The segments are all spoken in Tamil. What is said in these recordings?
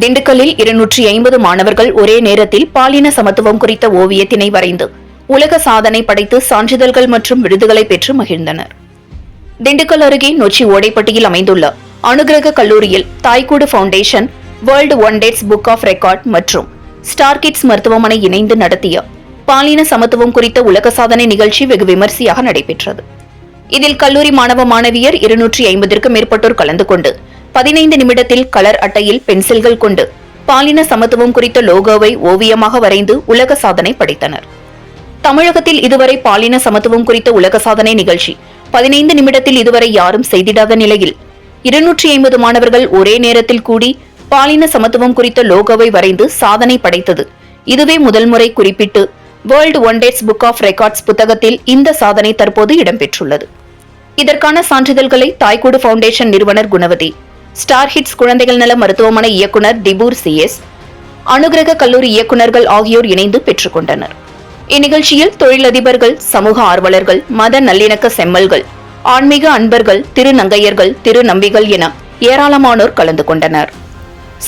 திண்டுக்கல்லில் இருநூற்றி ஐம்பது மாணவர்கள் ஒரே நேரத்தில் பாலின சமத்துவம் குறித்த ஓவியத்தினை வரைந்து உலக சாதனை படைத்து சான்றிதழ்கள் மற்றும் விருதுகளை பெற்று மகிழ்ந்தனர். திண்டுக்கல் அருகே நொச்சி ஓடைப்பட்டியில் அமைந்துள்ள அனுகிரக கல்லூரியில் Thaikoodu foundation world wonders book of record மற்றும் ஸ்டார் கிட்ஸ் மருத்துவமனை இணைந்து நடத்திய பாலின சமத்துவம் குறித்த உலக சாதனை நிகழ்ச்சி வெகு விமர்சையாக நடைபெற்றது. இதில் கல்லூரி மாணவ மாணவியர் இருநூற்றி ஐம்பதிற்கும் மேற்பட்டோர் கலந்து கொண்டு பதினைந்து நிமிடத்தில் கலர் அட்டையில் பென்சில்கள் கொண்டு பாலின சமத்துவம் குறித்த லோகோவை ஓவியமாக வரைந்து உலக சாதனை படைத்தனர். தமிழகத்தில் இதுவரை பாலின சமத்துவம் குறித்த உலக சாதனை நிகழ்ச்சி பதினைந்து நிமிடத்தில் இதுவரை யாரும் செய்திடாத நிலையில் இருநூற்றி ஐம்பது மாணவர்கள் ஒரே நேரத்தில் கூடி பாலின சமத்துவம் குறித்த லோகோவை வரைந்து சாதனை படைத்தது. இதுவே முதல் முறை குறிப்பிட்டு world wonders book of records புத்தகத்தில் இந்த சாதனை தற்போது இடம்பெற்றுள்ளது. இதற்கான சான்றிதழ்களை தாய்கூடு ஃபவுண்டேஷன் நிறுவனர் குணவதி ஸ்டார் ஹிட்ஸ் குழந்தைகள் நல மருத்துவமனை இயக்குனர் திபூர் சிஎஸ் அனுகிரக கல்லூரி இயக்குநர்கள் ஆகியோர் இணைந்து பெற்றுக்கொண்டனர். இந்நிகழ்ச்சியில் தொழிலதிபர்கள் சமூக ஆர்வலர்கள் மத நல்லிணக்க செம்மல்கள் ஆன்மீக அன்பர்கள் திருநங்கையர்கள் திருநம்பிகள் என ஏராளமானோர் கலந்து கொண்டனர்.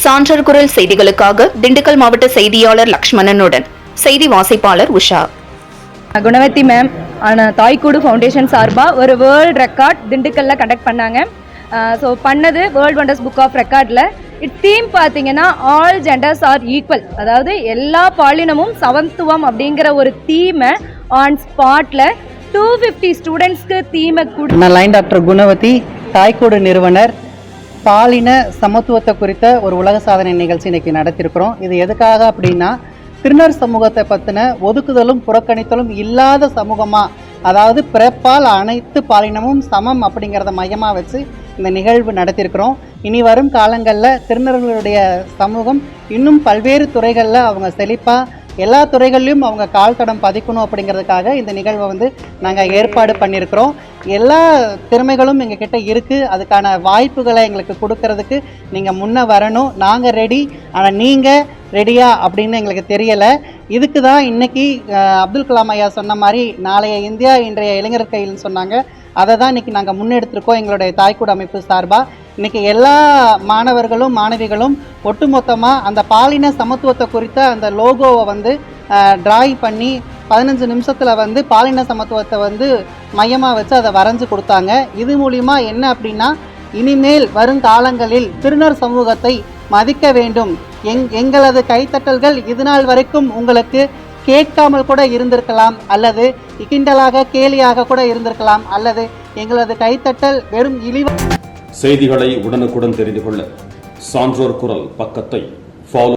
சான்றர் குரல் செய்திகளுக்காக திண்டுக்கல் மாவட்ட செய்தியாளர் லக்ஷ்மணனுடன் செய்தி வாசிப்பாளர் உஷா. குணவதி மேம் ஆனால் தாய்க்கூடு ஃபவுண்டேஷன் சார்பாக ஒரு வேர்ல்ட் ரெக்கார்ட் திண்டுக்கல்ல கண்டக்ட் பண்ணாங்க. ஸோ பண்ணது வேர்ல்ட் வண்டர்ஸ் புக் ஆஃப் ரெக்கார்டில் இட் தீம் பார்த்தீங்கன்னா ஆல் ஜெண்டர்ஸ் ஆர் ஈக்குவல் அதாவது எல்லா பாலினமும் சமத்துவம் அப்படிங்கிற ஒரு தீமை ஆன் ஸ்பாட்டில் டூ ஃபிஃப்டி ஸ்டூடெண்ட்ஸ்க்கு தீமை கூட நான் லைன் டாக்டர் குணவதி தாய்க்கூடு நிறுவனர் பாலின சமத்துவத்தை குறித்த ஒரு உலக சாதனை நிகழ்ச்சி இன்றைக்கி நடத்தியிருக்கிறோம் இது எதுக்காக அப்படின்னா திருநர் சமூகத்தை பற்றின ஒதுக்குதலும் புறக்கணித்தலும் இல்லாத சமூகமாக அதாவது பிறப்பால் அனைத்து பாலினமும் சமம் அப்படிங்கிறத மையமாக வச்சு இந்த நிகழ்வு நடத்தியிருக்கிறோம். இனி வரும் காலங்களில் திருநர்களுடைய சமூகம் இன்னும் பல்வேறு துறைகளில் அவங்க செழிப்பாக எல்லா துறைகள்லையும் அவங்க கால் தடம் பதிக்கணும் அப்படிங்கிறதுக்காக இந்த நிகழ்வை வந்து நாங்கள் ஏற்பாடு பண்ணியிருக்கிறோம். எல்லா திறமைகளும் எங்ககிட்ட இருக்குது அதுக்கான வாய்ப்புகளை எங்களுக்கு கொடுக்கறதுக்கு நீங்கள் முன்னே வரணும். நாங்கள் ரெடி ஆனால் நீங்கள் ரெடியா அப்படின்னு எங்களுக்கு தெரியலை. இதுக்கு தான் இன்னைக்கு அப்துல் கலாம் ஐயா சொன்ன மாதிரி நாளைய இந்தியா இன்றைய இளைஞர் கையில்னு சொன்னாங்க. அதை தான் இன்னைக்கு நாங்கள் முன்னெடுத்திருக்கோம் எங்களுடைய தாய்க்கூட அமைப்பு சார்பாக இன்னைக்கு எல்லா மாணவர்களும் மாணவிகளும் ஒட்டுமொத்தமாக அந்த பாலின சமத்துவத்தை குறித்த அந்த லோகோவை வந்து டிராயிங் பண்ணி பதினஞ்சு நிமிஷத்தில் வந்து பாலின சமத்துவத்தை வந்து மையமாக வச்சு அதை வரைஞ்சு கொடுத்தாங்க. இது மூலிமா என்ன அப்படின்னா இனிமேல் வருங்காலங்களில் திருநர் சமூகத்தை மதிக்க வேண்டும். எங் எங்களது கைத்தட்டல்கள் இதுநாள் வரைக்கும் உங்களுக்கு கேட்காமல் கூட இருந்திருக்கலாம் அல்லது கிண்டலாக கேலியாக கூட இருந்திருக்கலாம் அல்லது எங்களது கைத்தட்டல் வெறும் இழிவு செய்திகளை உடனுக்குடன் தெரிந்து கொள்ள சான்றோர் குரல் பக்கத்தை ஃபாலோ